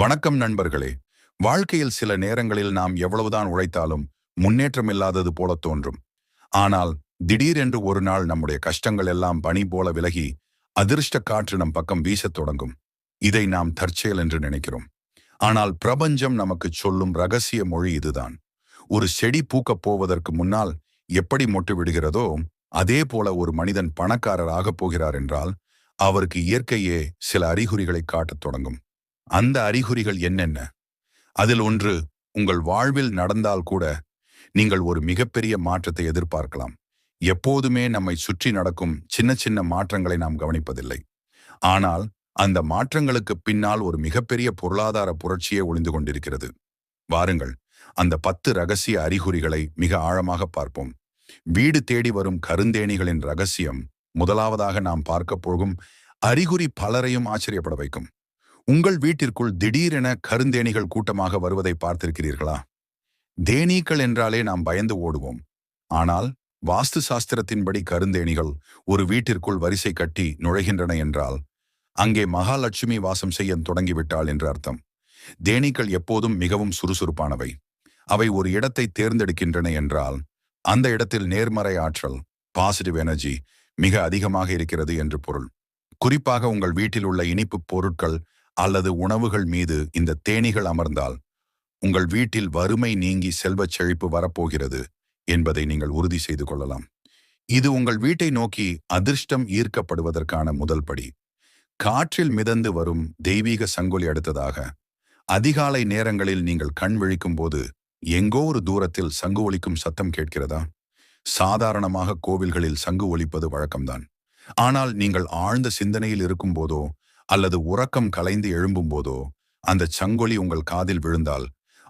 வணக்கம் நண்பர்களே. வாழ்க்கையில் சில நேரங்களில் நாம் எவ்வளவுதான் உழைத்தாலும் முன்னேற்றம் இல்லாதது போல தோன்றும். ஆனால் திடீரென்று ஒரு நாள் நம்முடைய கஷ்டங்கள் எல்லாம் பனி போல விலகி அதிர்ஷ்ட காற்று நம் பக்கம் வீசத் தொடங்கும். இதை நாம் தற்செயல் என்று நினைக்கிறோம். ஆனால் பிரபஞ்சம் நமக்கு சொல்லும் ரகசிய மொழி இதுதான். ஒரு செடி பூக்கப் போவதற்கு முன்னால் எப்படி மொட்டு விடுகிறதோ அதே போல ஒரு மனிதன் பணக்காரர் ஆகப் போகிறார் என்றால் அவருக்கு இயற்கையே சில அறிகுறிகளை காட்டத் தொடங்கும். அந்த அறிகுறிகள் என்னென்ன? அதில் ஒன்று உங்கள் வாழ்வில் நடந்தால் கூட நீங்கள் ஒரு மிகப்பெரிய மாற்றத்தை எதிர்பார்க்கலாம். எப்போதுமே நம்மை சுற்றி நடக்கும் சின்ன சின்ன மாற்றங்களை நாம் கவனிப்பதில்லை. ஆனால் அந்த மாற்றங்களுக்கு பின்னால் ஒரு மிகப்பெரிய பொருளாதார புரட்சியே ஒளிந்து கொண்டிருக்கிறது. வாருங்கள் அந்த பத்து ரகசிய அறிகுறிகளை மிக ஆழமாக பார்ப்போம். வீடு தேடி வரும் கருந்தேணிகளின் ரகசியம் முதலாவதாக நாம் பார்க்க போகும் அறிகுறி பலரையும் ஆச்சரியப்பட வைக்கும். உங்கள் வீட்டிற்குள் திடீரென கருந்தேனிகள் கூட்டமாக வருவதை பார்த்திருக்கிறீர்களா? தேனீக்கள் என்றாலே நாம் பயந்து ஓடுவோம். ஆனால் வாஸ்து சாஸ்திரத்தின்படி கருந்தேனிகள் ஒரு வீட்டிற்குள் வரிசை கட்டி நுழைகின்றன என்றால் அங்கே மகாலட்சுமி வாசம் செய்ய தொடங்கிவிட்டாள் என்று அர்த்தம். தேனீக்கள் எப்போதும் மிகவும் சுறுசுறுப்பானவை. அவை ஒரு இடத்தை தேர்ந்தெடுக்கின்றன என்றால் அந்த இடத்தில் நேர்மறை ஆற்றல் பாசிட்டிவ் எனர்ஜி மிக அதிகமாக இருக்கிறது என்று பொருள். குறிப்பாக உங்கள் வீட்டில் உள்ள இனிப்பு பொருட்கள் அல்லது உணவுகள் மீது இந்த தேனீகள் அமர்ந்தால் உங்கள் வீட்டில் வறுமை நீங்கி செல்வச் செழிப்பு வரப்போகிறது என்பதை நீங்கள் உறுதி செய்து கொள்ளலாம். இது உங்கள் வீட்டை நோக்கி அதிர்ஷ்டம் ஈர்க்கப்படுவதற்கான முதல் படி. காற்றில் மிதந்து வரும் தெய்வீக சங்கொலி அடுத்ததாக அதிகாலை நேரங்களில் நீங்கள் கண் விழிக்கும் போது எங்கோ ஒரு தூரத்தில் சங்கு ஒலிக்கும் சத்தம் கேட்கிறதா? சாதாரணமாக கோவில்களில் சங்கு ஒலிப்பது வழக்கம்தான். ஆனால் நீங்கள் ஆழ்ந்த சிந்தனையில் இருக்கும் போதோ அல்லது உறக்கம் கலைந்து எழும்பும் போதோ அந்த சங்கொலி உங்கள் காதில் விழுந்தால்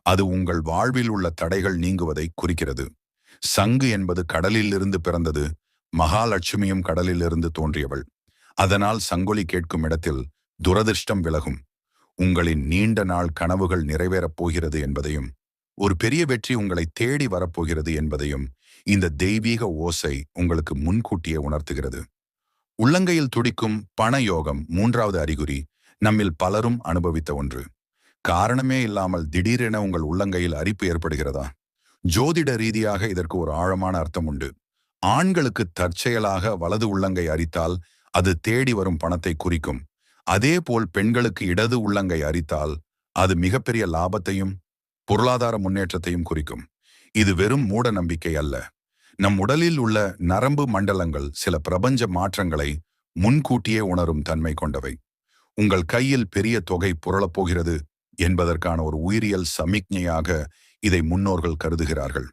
அது உங்கள் வாழ்வில் உள்ள தடைகள் நீங்குவதை குறிக்கிறது. சங்கு என்பது கடலிலிருந்து பிறந்தது மகாலட்சுமியும் கடலிலிருந்து தோன்றியவள். அதனால் சங்கொலி கேட்கும் இடத்தில் துரதிர்ஷ்டம் விலகும். உங்களின் நீண்ட நாள் கனவுகள் நிறைவேறப் போகிறது என்பதையும் ஒரு பெரிய வெற்றி உங்களை தேடி வரப்போகிறது என்பதையும் இந்த தெய்வீக ஓசை உங்களுக்கு முன்கூட்டியே உணர்த்துகிறது. உள்ளங்கையில் துடிக்கும் பண யோகம் மூன்றாவது அறிகுறி நம்மில் பலரும் அனுபவித்த ஒன்று. காரணமே இல்லாமல் திடீரென உங்கள் உள்ளங்கையில் அரிப்பு ஏற்படுகிறதா? ஜோதிட ரீதியாக இதற்கு ஒரு ஆழமான அர்த்தம் உண்டு. ஆண்களுக்கு தற்செயலாக வலது உள்ளங்கை அரித்தால் அது தேடி வரும் பணத்தை குறிக்கும். அதேபோல் பெண்களுக்கு இடது உள்ளங்கை அரித்தால் அது மிகப்பெரிய லாபத்தையும் பொருளாதார முன்னேற்றத்தையும் குறிக்கும். இது வெறும் மூட நம்பிக்கை அல்ல. நம் உடலில் உள்ள நரம்பு மண்டலங்கள் சில பிரபஞ்ச மாற்றங்களை முன்கூட்டியே உணரும் தன்மை கொண்டவை. உங்கள் கையில் பெரிய தொகை புரளப்போகிறது என்பதற்கான ஒரு உயிரியல் சமிக்ஞையாக இதை முன்னோர்கள் கருதுகிறார்கள்.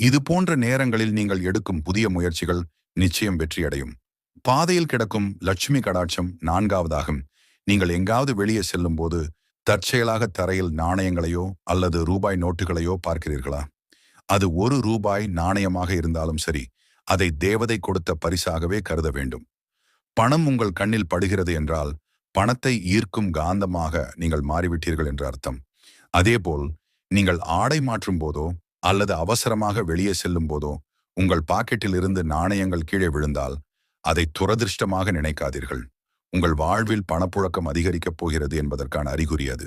இது போன்ற நேரங்களில் நீங்கள் எடுக்கும் புதிய முயற்சிகள் நிச்சயம் வெற்றியடையும். பாதையில் கிடக்கும் லட்சுமி கடாட்சம் நான்காவதாகும். நீங்கள் எங்காவது வெளியே செல்லும் போது தற்செயலாக தரையில் நாணயங்களையோ அல்லது ரூபாய் நோட்டுகளையோ பார்க்கிறீர்களா? அது ஒரு ரூபாய் நாணயமாக இருந்தாலும் சரி அதை தேவதை கொடுத்த பரிசாகவே கருத வேண்டும். பணம் உங்கள் கண்ணில் படுகிறது என்றால் பணத்தை ஈர்க்கும் காந்தமாக நீங்கள் மாறிவிட்டீர்கள் என்று அர்த்தம். அதேபோல் நீங்கள் ஆடை மாற்றும் போதோ அல்லது அவசரமாக வெளியே செல்லும் போதோ உங்கள் பாக்கெட்டில் இருந்து நாணயங்கள் கீழே விழுந்தால் அதை துரதிருஷ்டமாக நினைக்காதீர்கள். உங்கள் வாழ்வில் பணப்புழக்கம் அதிகரிக்கப் போகிறது என்பதற்கான அறிகுறி அது.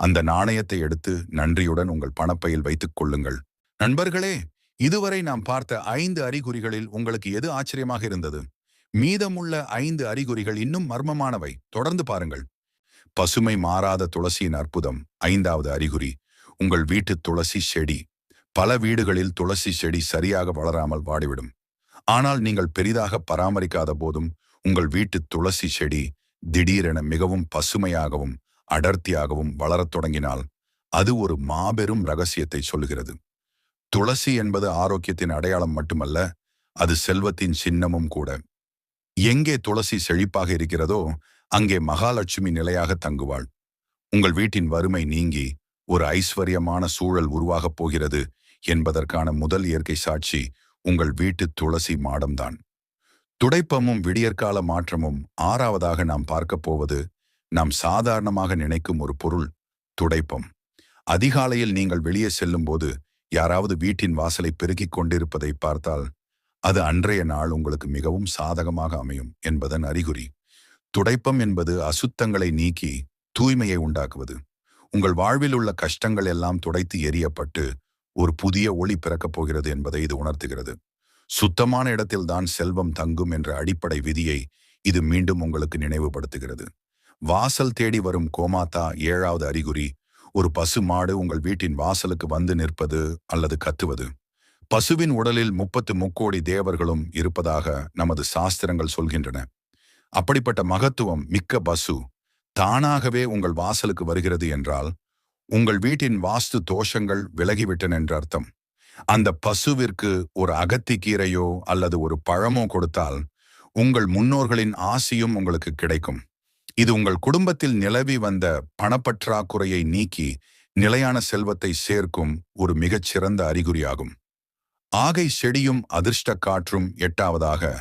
அந்த நாணயத்தை எடுத்து நன்றியுடன் உங்கள் பணப்பையில் வைத்துக் கொள்ளுங்கள். நண்பர்களே இதுவரை நாம் பார்த்த ஐந்து அறிகுறிகளில் உங்களுக்கு எது ஆச்சரியமாக இருந்தது? மீதமுள்ள ஐந்து அறிகுறிகள் இன்னும் மர்மமானவை. தொடர்ந்து பாருங்கள். பசுமை மாறாத துளசியின் அற்புதம் ஐந்தாவது அறிகுறி. உங்கள் வீட்டு துளசி செடி. பல வீடுகளில் துளசி செடி சரியாக வளராமல் வாடிவிடும். ஆனால் நீங்கள் பெரிதாக பராமரிக்காத போதும் உங்கள் வீட்டு துளசி செடி திடீரென மிகவும் பசுமையாகவும் அடர்த்தியாகவும் வளரத் தொடங்கினால் அது ஒரு மாபெரும் ரகசியத்தை சொல்லுகிறது. துளசி என்பது ஆரோக்கியத்தின் அடையாளம் மட்டுமல்ல அது செல்வத்தின் சின்னமும் கூட. எங்கே துளசி செழிப்பாக இருக்கிறதோ அங்கே மகாலட்சுமி நிலையாக தங்குவாள். உங்கள் வீட்டின் வறுமை நீங்கி ஒரு ஐஸ்வர்யமான சூழல் உருவாகப் போகிறது என்பதற்கான முதல் இயற்கை சாட்சி உங்கள் வீட்டு துளசி மாடம்தான். துடைப்பமும் விடியற்கால மாற்றமும் ஆறாவதாக நாம் பார்க்கப் போவது நாம் சாதாரணமாக நினைக்கும் ஒரு பொருள் துடைப்பம். அதிகாலையில் நீங்கள் வெளியே செல்லும்போது யாராவது வீட்டின் வாசலை பெருக்கிக் கொண்டிருப்பதை பார்த்தால் அது அன்றைய நாள் உங்களுக்கு மிகவும் சாதகமாக அமையும் என்பதன் அறிகுறி. துடைப்பம் என்பது அசுத்தங்களை நீக்கி தூய்மையை உண்டாக்குவது. உங்கள் வாழ்வில் உள்ள கஷ்டங்கள் எல்லாம் துடைத்து எரியப்பட்டு ஒரு புதிய ஒளி பிறக்கப் போகிறது என்பதை இது உணர்த்துகிறது. சுத்தமான இடத்தில்தான் செல்வம் தங்கும் என்ற அடிப்படை விதியை இது மீண்டும் உங்களுக்கு நினைவுபடுத்துகிறது. வாசல் தேடி வரும் கோமாத்தா ஏழாவது அறிகுறி ஒரு பசு மாடு உங்கள் வீட்டின் வாசலுக்கு வந்து நிற்பது அல்லது கத்துவது. பசுவின் உடலில் முப்பத்து முக்கோடி தேவர்களும் இருப்பதாக நமது சாஸ்திரங்கள் சொல்கின்றன. அப்படிப்பட்ட மகத்துவம் மிக்க பசு தானாகவே உங்கள் வாசலுக்கு வருகிறது என்றால் உங்கள் வீட்டின் வாஸ்து தோஷங்கள் விலகிவிட்டன என்ற அர்த்தம். அந்த பசுவிற்கு ஒரு அகத்திக்கீரையோ அல்லது ஒரு பழமோ கொடுத்தால் உங்கள் முன்னோர்களின் ஆசியும் உங்களுக்கு கிடைக்கும். இது உங்கள் குடும்பத்தில் நிலவி வந்த பணப்பற்றாக்குறையை நீக்கி நிலையான செல்வத்தை சேர்க்கும் ஒரு மிகச்சிறந்த அறிகுறியாகும். ஆகை செடியும் அதிர்ஷ்ட காற்றும் எட்டாவதாக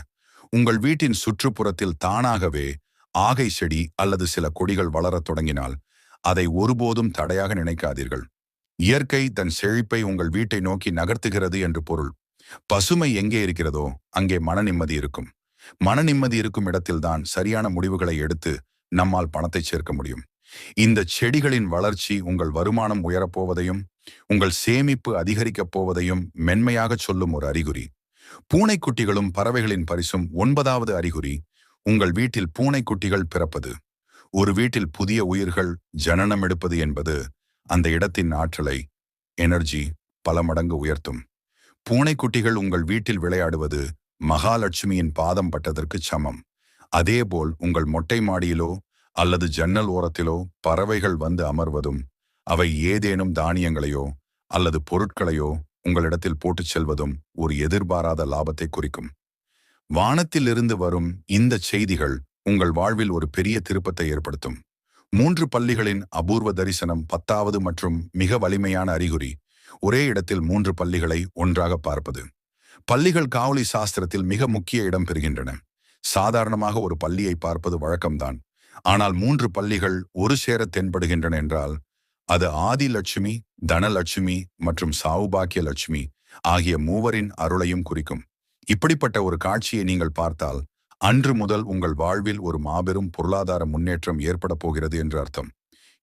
உங்கள் வீட்டின் சுற்றுப்புறத்தில் தானாகவே ஆகை செடி அல்லது சில கொடிகள் வளரத் தொடங்கினால் அதை ஒருபோதும் தடையாக நினைக்காதீர்கள். இயற்கை தன் செழிப்பை உங்கள் வீட்டை நோக்கி நகர்த்துகிறது என்று பொருள். பசுமை எங்கே இருக்கிறதோ அங்கே மன நிம்மதி இருக்கும். மன நிம்மதி இருக்கும் இடத்தில்தான் சரியான முடிவுகளை எடுத்து நம்மால் பணத்தை சேர்க்க முடியும். இந்த செடிகளின் வளர்ச்சி உங்கள் வருமானம் உயரப்போவதையும் உங்கள் சேமிப்பு அதிகரிக்கப் போவதையும் மென்மையாக சொல்லும் ஒரு அறிகுறி. பூனைக்குட்டிகளும் பறவைகளின் பரிசும் ஒன்பதாவது அறிகுறி. உங்கள் வீட்டில் பூனைக்குட்டிகள் பிறப்பது. ஒரு வீட்டில் புதிய உயிர்கள் ஜனனம் எடுப்பது என்பது அந்த இடத்தின் ஆற்றலை எனர்ஜி பல மடங்கு உயர்த்தும். பூனைக்குட்டிகள் உங்கள் வீட்டில் விளையாடுவது மகாலட்சுமியின் பாதம் பட்டதற்கு சமம். அதேபோல் உங்கள் மொட்டை மாடியிலோ அல்லது ஜன்னல் ஓரத்திலோ பறவைகள் வந்து அமர்வதும் அவை ஏதேனும் தானியங்களையோ அல்லது பொருட்களையோ உங்களிடத்தில் போட்டுச் செல்வதும் ஒரு எதிர்பாராத லாபத்தை குறிக்கும். வானத்திலிருந்து வரும் இந்த செய்திகள் உங்கள் வாழ்வில் ஒரு பெரிய திருப்பத்தை ஏற்படுத்தும். மூன்று பள்ளிகளின் அபூர்வ தரிசனம் பத்தாவது மற்றும் மிக வலிமையான அறிகுறி ஒரே இடத்தில் மூன்று பள்ளிகளை ஒன்றாக பார்ப்பது. பள்ளிகள் காவலி சாஸ்திரத்தில் மிக முக்கிய இடம் பெறுகின்றன. சாதாரணமாக ஒரு பள்ளியை பார்ப்பது வழக்கம்தான். ஆனால் மூன்று பள்ளிகள் ஒரு சேர தென்படுகின்றன என்றால் அது ஆதி லட்சுமி தனலட்சுமி மற்றும் சாவுபாக்கிய லட்சுமி ஆகிய மூவரின் அருளையும் குறிக்கும். இப்படிப்பட்ட ஒரு காட்சியை நீங்கள் பார்த்தால் அன்று முதல் உங்கள் வாழ்வில் ஒரு மாபெரும் பொருளாதார முன்னேற்றம் ஏற்பட போகிறது என்று அர்த்தம்.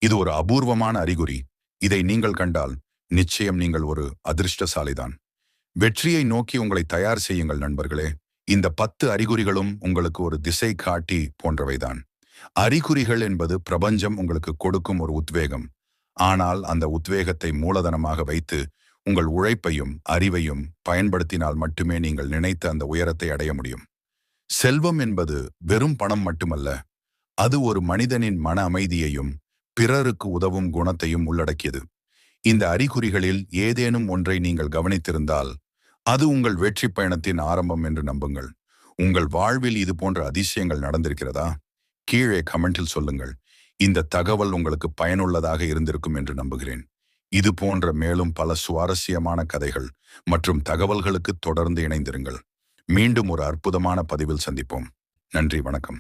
இது ஒரு அபூர்வமான அறிகுறி. இதை நீங்கள் கண்டால் நிச்சயம் நீங்கள் ஒரு அதிர்ஷ்டசாலிதான். வெற்றியை நோக்கி உங்களை தயார் செய்யுங்கள் நண்பர்களே. இந்த பத்து அறிகுறிகளும் உங்களுக்கு ஒரு திசை காட்டி போன்றவைதான். அறிகுறிகள் என்பது பிரபஞ்சம் உங்களுக்கு கொடுக்கும் ஒரு உத்வேகம். ஆனால் அந்த உத்வேகத்தை மூலதனமாக வைத்து உங்கள் உழைப்பையும் அறிவையும் பயன்படுத்தினால் மட்டுமே நீங்கள் நினைத்த அந்த உயரத்தை அடைய முடியும். செல்வம் என்பது வெறும் பணம் மட்டுமல்ல அது ஒரு மனிதனின் மன அமைதியையும் பிறருக்கு உதவும் குணத்தையும் உள்ளடக்கியது. இந்த அறிகுறிகளில் ஏதேனும் ஒன்றை நீங்கள் கவனித்திருந்தால் அது உங்கள் வெற்றி பயணத்தின் ஆரம்பம் என்று நம்புங்கள். உங்கள் வாழ்வில் இது போன்ற அதிசயங்கள் நடந்திருக்கிறதா? கீழே கமெண்டில் சொல்லுங்கள். இந்த தகவல் உங்களுக்கு பயனுள்ளதாக இருந்திருக்கும் என்று நம்புகிறேன். இது போன்ற மேலும் பல சுவாரஸ்யமான கதைகள் மற்றும் தகவல்களுக்கு தொடர்ந்து இணைந்திருங்கள். மீண்டும் ஒரு அற்புதமான பதிவில் சந்திப்போம். நன்றி வணக்கம்.